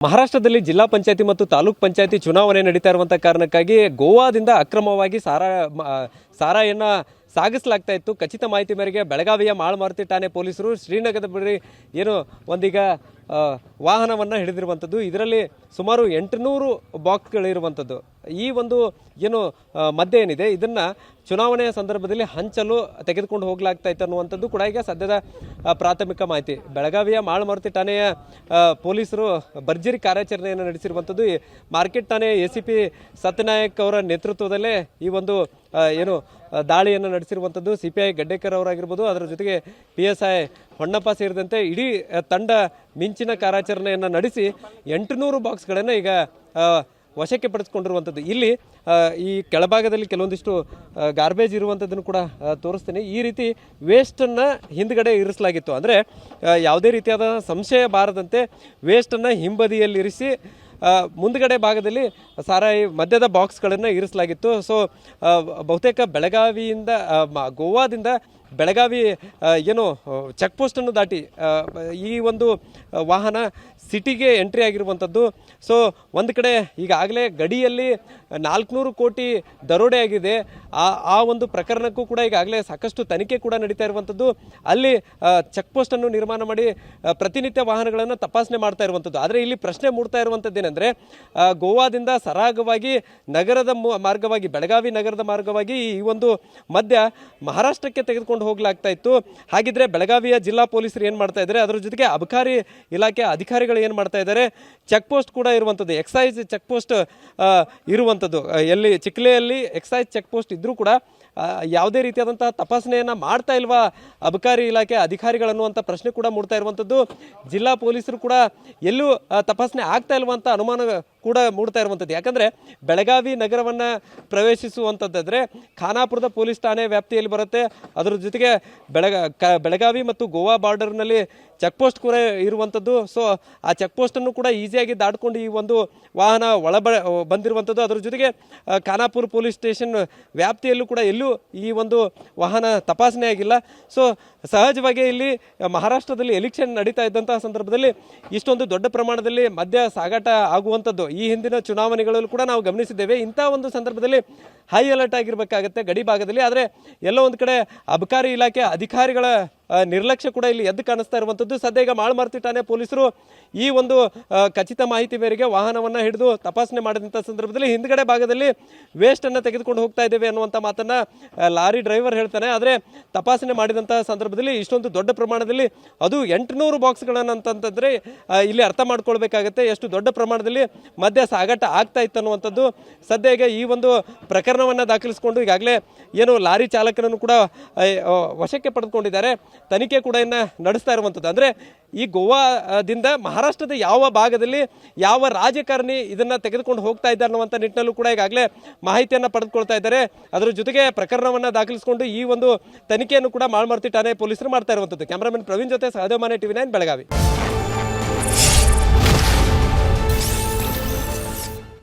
ಮಹಾರಾಷ್ಟ್ರದಲ್ಲಿ ಜಿಲ್ಲಾ ಪಂಚಾಯತಿ ಮತ್ತು ತಾಲೂಕ್ ಪಂಚಾಯತಿ ಚುನಾವಣೆ ನಡೀತಾ ಇರುವಂಥ ಕಾರಣಕ್ಕಾಗಿ ಗೋವಾದಿಂದ ಅಕ್ರಮವಾಗಿ ಸಾರಾ ಸಾರಾಯನ್ನ ಸಾಗಿಸಲಾಗ್ತಾ ಇತ್ತು. ಖಚಿತ ಮಾಹಿತಿ ಮೇರೆಗೆ ಬೆಳಗಾವಿಯ ಮಾಳಮಾರುತಿ ಠಾಣೆ ಪೊಲೀಸರು ಶ್ರೀನಗರದ ಬಳಿ ಏನು ಒಂದೀಗ ವಾಹನವನ್ನು ಹಿಡಿದಿರುವಂಥದ್ದು ಇದರಲ್ಲಿ ಸುಮಾರು ಎಂಟುನೂರು ಬಾಕ್ಸ್ಗಳಿರುವಂಥದ್ದು ಈ ಒಂದು, ಏನು ಮದ್ದೆ ಏನಿದೆ, ಇದನ್ನು ಚುನಾವಣೆಯ ಸಂದರ್ಭದಲ್ಲಿ ಹಂಚಲು ತೆಗೆದುಕೊಂಡು ಹೋಗಲಾಗ್ತಾ ಇತ್ತು ಅನ್ನುವಂಥದ್ದು ಕೂಡ ಈಗ ಸದ್ಯದ ಪ್ರಾಥಮಿಕ ಮಾಹಿತಿ. ಬೆಳಗಾವಿಯ ಮಾಳಮಾರುತಿ ಠಾಣೆಯ ಪೊಲೀಸರು ಭರ್ಜರಿ ಕಾರ್ಯಾಚರಣೆಯನ್ನು ನಡೆಸಿರುವಂಥದ್ದು ಮಾರ್ಕೆಟ್ ಠಾಣೆಯ ಎ ಸಿ ಪಿ ಸತ್ಯನಾಯಕ್ ಅವರ ನೇತೃತ್ವದಲ್ಲೇ ಈ ಒಂದು ಏನು ದಾಳಿಯನ್ನು ನಡೆಸಿರುವಂಥದ್ದು. ಸಿ ಪಿ ಐ ಗಡ್ಡೇಕರ್ ಅವರಾಗಿರ್ಬೋದು, ಅದರ ಜೊತೆಗೆ ಪಿ ಎಸ್ ಐ ಹೊನ್ನಪ್ಪ ಸೇರಿದಂತೆ ಇಡೀ ತಂಡ ಮಿಂಚಿನ ಕಾರ್ಯಾಚರಣೆಯನ್ನು ನಡೆಸಿ ಎಂಟುನೂರು ಬಾಕ್ಸ್ಗಳನ್ನು ಈಗ ವಶಕ್ಕೆ ಪಡಿಸ್ಕೊಂಡಿರುವಂಥದ್ದು ಇಲ್ಲಿ ಈ ಕೆಳಭಾಗದಲ್ಲಿ ಕೆಲವೊಂದಿಷ್ಟು ಗಾರ್ಬೇಜ್ ಇರುವಂಥದ್ದನ್ನು ಕೂಡ ತೋರಿಸ್ತೀನಿ. ಈ ರೀತಿ ವೇಸ್ಟನ್ನು ಹಿಂದ್ಗಡೆ ಇರಿಸಲಾಗಿತ್ತು. ಅಂದರೆ ಯಾವುದೇ ರೀತಿಯಾದ ಸಂಶಯ ಬಾರದಂತೆ ವೇಸ್ಟನ್ನು ಹಿಂಬದಿಯಲ್ಲಿರಿಸಿ ಮುಂದ್ಗಡೆ ಭಾಗದಲ್ಲಿ ಸಾರಾಯಿ ಮದ್ಯದ ಬಾಕ್ಸ್ಗಳನ್ನು ಇರಿಸಲಾಗಿತ್ತು. ಸೊ ಬಹುತೇಕ ಬೆಳಗಾವಿಯಿಂದ ಗೋವಾದಿಂದ ಬೆಳಗಾವಿ ಏನು ಚೆಕ್ ಪೋಸ್ಟನ್ನು ದಾಟಿ ಈ ಒಂದು ವಾಹನ ಸಿಟಿಗೆ ಎಂಟ್ರಿ ಆಗಿರುವಂಥದ್ದು. ಸೊ ಒಂದು ಕಡೆ ಈಗಾಗಲೇ ಗಡಿಯಲ್ಲಿ ನಾಲ್ಕುನೂರು ಕೋಟಿ ದರೋಡೆ ಆಗಿದೆ. ಆ ಆ ಒಂದು ಪ್ರಕರಣಕ್ಕೂ ಕೂಡ ಈಗಾಗಲೇ ಸಾಕಷ್ಟು ತನಿಖೆ ಕೂಡ ನಡೀತಾ ಇರುವಂಥದ್ದು. ಅಲ್ಲಿ ಚೆಕ್ ಪೋಸ್ಟನ್ನು ನಿರ್ಮಾಣ ಮಾಡಿ ಪ್ರತಿನಿತ್ಯ ವಾಹನಗಳನ್ನು ತಪಾಸಣೆ ಮಾಡ್ತಾ ಇರುವಂಥದ್ದು. ಆದರೆ ಇಲ್ಲಿ ಪ್ರಶ್ನೆ ಮೂಡ್ತಾ ಇರುವಂಥದ್ದು ಏನಂದರೆ ಗೋವಾದಿಂದ ಸರಾಗವಾಗಿ ನಗರದ ಮಾರ್ಗವಾಗಿ, ಬೆಳಗಾವಿ ನಗರದ ಮಾರ್ಗವಾಗಿ ಈ ಒಂದು ಮಧ್ಯ ಮಹಾರಾಷ್ಟ್ರಕ್ಕೆ ತೆಗೆದುಕೊಂಡು ಹೋಗ್ಲಾಗ್ತಾ ಇತ್ತು. ಹಾಗಿದ್ರೆ ಬೆಳಗಾವಿಯ ಜಿಲ್ಲಾ ಪೊಲೀಸರು ಏನು ಮಾಡ್ತಾ ಇದ್ದಾರೆ, ಅದರ ಜೊತೆಗೆ ಅಬಕಾರಿ ಇಲಾಖೆ ಅಧಿಕಾರಿಗಳು ಏನು ಮಾಡ್ತಾ ಇದ್ದಾರೆ, ಚೆಕ್ ಪೋಸ್ಟ್ ಕೂಡ ಇರುವಂಥದ್ದು. ಎಕ್ಸೈಸ್ ಚೆಕ್ ಪೋಸ್ಟ್ ಇರುವಂಥದ್ದು. ಎಲ್ಲಿ ಚಿಕ್ಲೆಯಲ್ಲಿ ಎಕ್ಸೈಸ್ ಚೆಕ್ ಪೋಸ್ಟ್ ಇದ್ದರೂ ಕೂಡ ಯಾವುದೇ ರೀತಿಯಾದಂತಹ ತಪಾಸಣೆಯನ್ನು ಮಾಡ್ತಾ ಇಲ್ವಾ ಅಬಕಾರಿ ಇಲಾಖೆ ಅಧಿಕಾರಿಗಳನ್ನುವಂಥ ಪ್ರಶ್ನೆ ಕೂಡ ಮೂಡ್ತಾ ಇರುವಂಥದ್ದು. ಜಿಲ್ಲಾ ಪೊಲೀಸರು ಕೂಡ ಎಲ್ಲೂ ತಪಾಸಣೆ ಆಗ್ತಾ ಇಲ್ವಾ ಅಂತ ಅನುಮಾನ ಕೂಡ ಮೂಡ್ತಾ ಇರುವಂಥದ್ದು. ಯಾಕಂದರೆ ಬೆಳಗಾವಿ ನಗರವನ್ನು ಪ್ರವೇಶಿಸುವಂಥದ್ದಾದರೆ ಖಾನಾಪುರದ ಪೊಲೀಸ್ ಠಾಣೆ ವ್ಯಾಪ್ತಿಯಲ್ಲಿ ಬರುತ್ತೆ. ಅದರ ಜೊತೆಗೆ ಬೆಳಗ, ಕ, ಬೆಳಗಾವಿ ಮತ್ತು ಗೋವಾ ಬಾರ್ಡರ್ನಲ್ಲಿ ಚೆಕ್ ಪೋಸ್ಟ್ ಕೂಡ ಇರುವಂಥದ್ದು. ಸೊ, ಆ ಚೆಕ್ ಪೋಸ್ಟನ್ನು ಕೂಡ ಈಸಿಯಾಗಿ ದಾಟ್ಕೊಂಡು ಈ ಒಂದು ವಾಹನ ಒಳಬ, ಬಂದಿರುವಂಥದ್ದು. ಅದರ ಜೊತೆಗೆ ಖಾನಾಪುರ ಪೊಲೀಸ್ ಸ್ಟೇಷನ್ ವ್ಯಾಪ್ತಿಯಲ್ಲೂ ಕೂಡ ಎಲ್ಲೂ ಈ ಒಂದು ವಾಹನ ತಪಾಸಣೆ ಆಗಿಲ್ಲ. ಸೊ ಸಹಜವಾಗಿ ಇಲ್ಲಿ ಮಹಾರಾಷ್ಟ್ರದಲ್ಲಿ ಎಲೆಕ್ಷನ್ ನಡೀತಾ ಇದ್ದಂತಹ ಸಂದರ್ಭದಲ್ಲಿ ಇಷ್ಟೊಂದು ದೊಡ್ಡ ಪ್ರಮಾಣದಲ್ಲಿ ಮದ್ಯ ಸಾಗಾಟ ಆಗುವಂಥದ್ದು. ಈ ಹಿಂದಿನ ಚುನಾವಣೆಗಳಲ್ಲೂ ಕೂಡ ನಾವು ಗಮನಿಸಿದ್ದೇವೆ. ಇಂಥ ಒಂದು ಸಂದರ್ಭದಲ್ಲಿ ಹೈ ಅಲರ್ಟ್ ಆಗಿರಬೇಕಾಗತ್ತೆ ಗಡಿ ಭಾಗದಲ್ಲಿ. ಆದರೆ ಎಲ್ಲೋ ಒಂದು ಕಡೆ ಅಬಕಾರಿ ಇಲಾಖೆ ಅಧಿಕಾರಿಗಳ ನಿರ್ಲಕ್ಷ್ಯ ಕೂಡ ಇಲ್ಲಿ ಎದ್ದು ಕಾಣಿಸ್ತಾ ಇರುವಂಥದ್ದು. ಸದ್ಯ ಈಗ ಮಾಳ್ಮಾರ್ತಿ ಠಾಣೆ ಪೊಲೀಸರು ಈ ಒಂದು ಖಚಿತ ಮಾಹಿತಿ ಮೇರೆಗೆ ವಾಹನವನ್ನು ಹಿಡಿದು ತಪಾಸಣೆ ಮಾಡಿದಂಥ ಸಂದರ್ಭದಲ್ಲಿ ಹಿಂದ್ಗಡೆ ಭಾಗದಲ್ಲಿ ವೇಸ್ಟನ್ನು ತೆಗೆದುಕೊಂಡು ಹೋಗ್ತಾ ಇದ್ದೇವೆ ಅನ್ನುವಂಥ ಮಾತನ್ನು ಲಾರಿ ಡ್ರೈವರ್ ಹೇಳ್ತಾನೆ. ಆದರೆ ತಪಾಸಣೆ ಮಾಡಿದಂತಹ ಸಂದರ್ಭದಲ್ಲಿ ಇಷ್ಟೊಂದು ದೊಡ್ಡ ಪ್ರಮಾಣದಲ್ಲಿ ಅದು ಎಂಟುನೂರು ಬಾಕ್ಸ್ಗಳನ್ನು ಅಂತಂತಂದರೆ ಇಲ್ಲಿ ಅರ್ಥ ಮಾಡ್ಕೊಳ್ಬೇಕಾಗತ್ತೆ. ಎಷ್ಟು ದೊಡ್ಡ ಪ್ರಮಾಣದಲ್ಲಿ ಮದ್ಯ ಸಾಗಾಟ ಆಗ್ತಾ ಇತ್ತು ಅನ್ನುವಂಥದ್ದು. ಸದ್ಯ ಈ ಒಂದು ಪ್ರಕರಣವನ್ನು ದಾಖಲಿಸಿಕೊಂಡು ಈಗಾಗಲೇ ಏನು ಲಾರಿ ಚಾಲಕನನ್ನು ಕೂಡ ವಶಕ್ಕೆ ಪಡೆದುಕೊಂಡಿದ್ದಾರೆ. ತನಿಖೆ ಕೂಡ ಇನ್ನು ನಡೆಸ್ತಾ ಇರುವಂಥದ್ದು ಅಂದರೆ ಈ ಗೋವಾದಿಂದ ಮಹಾರಾಷ್ಟ್ರದ ಯಾವ ಭಾಗದಲ್ಲಿ ಯಾವ ರಾಜಕಾರಣಿ ಇದನ್ನು ತೆಗೆದುಕೊಂಡು ಹೋಗ್ತಾ ಇದ್ದಾರೆ ಅನ್ನುವಂಥ ನಿಟ್ಟಿನಲ್ಲೂ ಕೂಡ ಈಗಾಗಲೇ ಮಾಹಿತಿಯನ್ನು ಪಡೆದುಕೊಳ್ತಾ ಇದ್ದಾರೆ. ಅದರ ಜೊತೆಗೆ ಪ್ರಕರಣವನ್ನು ದಾಖಲಿಸಿಕೊಂಡು ಈ ಒಂದು ತನಿಖೆಯನ್ನು ಕೂಡ ಮಾಳ್ಮಾರ್ತಿ ಠಾಣೆ ಪೊಲೀಸರು ಮಾಡ್ತಾ ಇರುವಂಥದ್ದು ಕ್ಯಾಮರಾಮನ್ ಪ್ರವೀಣ್ ಜೊತೆ ಸಹದೇವ್ ಮಾನೆ ಟಿವಿ ನೈನ್ ಬೆಳಗಾವಿ.